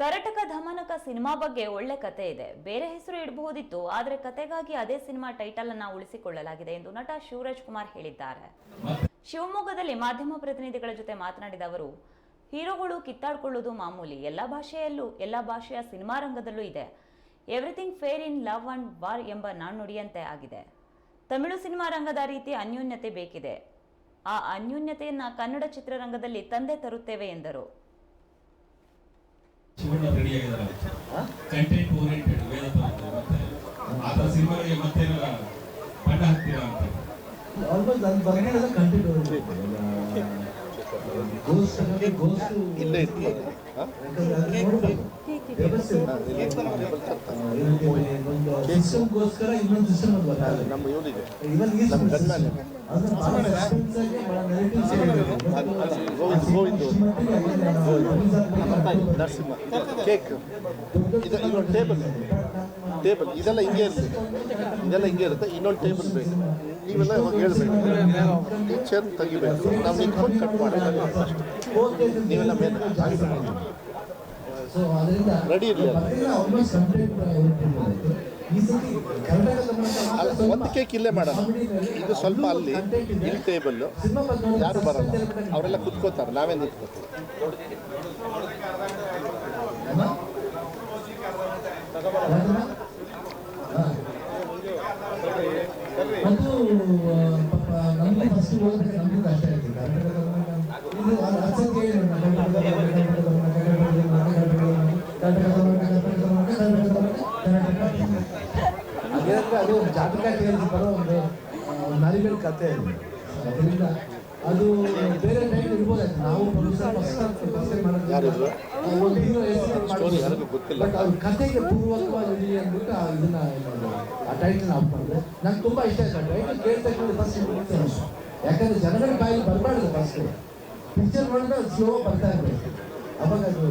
Karataka ಧಮನಕ cinema ಬಗ್ಗೆ ಒಳ್ಳೆ ಕತೆ ಇದೆ. ಬೇರೆ ಹೆಸರು ಇಡಬಹುದಿತ್ತು, ಆದರೆ ಕತೆಗಾಗಿ ಅದೇ ಸಿನಿಮಾ ಟೈಟಲ್ ಅನ್ನ ಉಳಿಸಿಕೊಳ್ಳಲಾಗಿದೆ ಎಂದು ನಟ ಶಿವರಾಜ್ ಕುಮಾರ್ ಹೇಳಿದ್ದಾರೆ. ಶಿವಮೊಗ್ಗದಲ್ಲಿ ಮಾಧ್ಯಮ ಪ್ರತಿನಿಧಿಗಳ ಜೊತೆ ಮಾತನಾಡಿದ ಅವರು, ಹೀರೋಗಳು ಕಿತ್ತಾಡ್ಕೊಳ್ಳೋದು ಮಾಮೂಲಿ, ಎಲ್ಲ ಭಾಷೆಯಲ್ಲೂ, ಎಲ್ಲ ಭಾಷೆಯ ಸಿನಿಮಾ ರಂಗದಲ್ಲೂ ಇದೆ. Everything fair in love and war ಎಂಬ ನಾಣ್ಣುಡಿಯಂತೆ ಆಗಿದೆ. ತಮಿಳು ಸಿನಿಮಾ ರಂಗದ ರೀತಿ ಅನ್ಯೋನ್ಯತೆ ಬೇಕಿದೆ. ಆ ಅನ್ಯೋನ್ಯತೆಯನ್ನು ಕನ್ನಡ ಚಿತ್ರರಂಗದಲ್ಲಿ ತಂದೆ ತರುತ್ತೇವೆ ಎಂದರು. ಶಿವಣ್ಣ ರೆಡಿ ಆಗಿದ್ದಾರೆ. ಕಂಟೆಂಟ್ ಓರಿಯೆಂಟೆಡ್ ವೇದ ಮತ್ತೆ ಆ ಥರ ಸಿನಿಮಾಗಳಿಗೆ ಮತ್ತೆ ಬಣ್ಣ ಹಾಕ್ತೀರಾ ಅಂತ. ಆಲ್ಮೋಸ್ಟ್ ಅದು ಗೋಸ್ಟ್ ಗೋಸ್ಟ್ ಇಲ್ಲೇ ವ್ಯವಸ್ಥೆ ಒಂದು ಸಿಸ್ಟಮ್ಗೋಸ್ಕರ ಇನ್ನೊಂದು ನಮ್ಮ ಇವನ್ ಈ ಗನ್ಮ್ಯಾನ್. ನರಸಿಂಹ. ಕೇಕ್. ಇದು ಇನ್ನೊಂದು ಟೇಬಲ್. ಟೇಬಲ್. ಇದೆಲ್ಲ ಹಿಂಗೆ ಇರುತ್ತೆ. ಇದೆಲ್ಲ ಹಿಂಗೆ ಇರುತ್ತೆ. ಇನ್ನೊಂದು ಟೇಬಲ್ ಬೇಕು. ನೀವೆಲ್ಲ ಇವಾಗ ಹೇಳ್ಬೇಕು. ತೆಗಿಬೇಕು. ನಾವು ನಿಂತ್ಕೊಂಡು ಕಟ್ ಮಾಡಬೇಕು ನೀವೆಲ್ಲ ಮೇಲೆ Ready ಇರ್ಲಿ ಅಲ್ಲ ಒಂದು ಕೇಕ್ ಇಲ್ಲೇ ಮಾಡೋಣ. ಇದು ಸ್ವಲ್ಪ ಅಲ್ಲಿ, ಇಲ್ಲಿ ಟೇಬಲ್ಲು ಯಾರು ಬರಲ್ಲ. ಅವರೆಲ್ಲ ಕುತ್ಕೋತಾರೆ. ನಾವೇ ನಿಂತ್ಕೋತೀವಿ. ಅದು ಅದು ಜಾತಕ ಕೇಳಿಸಿ ಬರೋ ಒಂದು ನರಿಬೇಲ್ ಕತೆ ಅದು. ಅದರಿಂದ ಅದು ಬೇರೆ ಟೈಮ್ ಇರ್ಬೋದಾಯ್ತು ನಾವು ಪ್ರೊಡ್ಯೂಸರ್. ಬಟ್ ಅವ್ರ ಕತೆಗೆ ಪೂರ್ವಕವಾಗಿ ಅಂದ್ಬಿಟ್ಟು ಇದನ್ನ ಇದು ಆ ಟೈಟಲ್ ಮಾಡಿದೆ ನಂಗೆ ತುಂಬಾ ಇಷ್ಟ ಆಯ್ತು. ಆ ಟೈಟಲ್ ಕೇಳಿದ ತಕ್ಷಣ ಫಸ್ಟ್ ಯಾಕಂದ್ರೆ ಜನಗಳ ಬಾಯಲ್ಲಿ ಬರಬಾರ್ದು ಫಸ್ಟ್ ಪಿಕ್ಚರ್ ಮಾಡಿದ್ರೆ ಸ್ಲೋ ಬರ್ತಾ ಇರ್ಬೇಕು. ಅವಾಗ ಅದು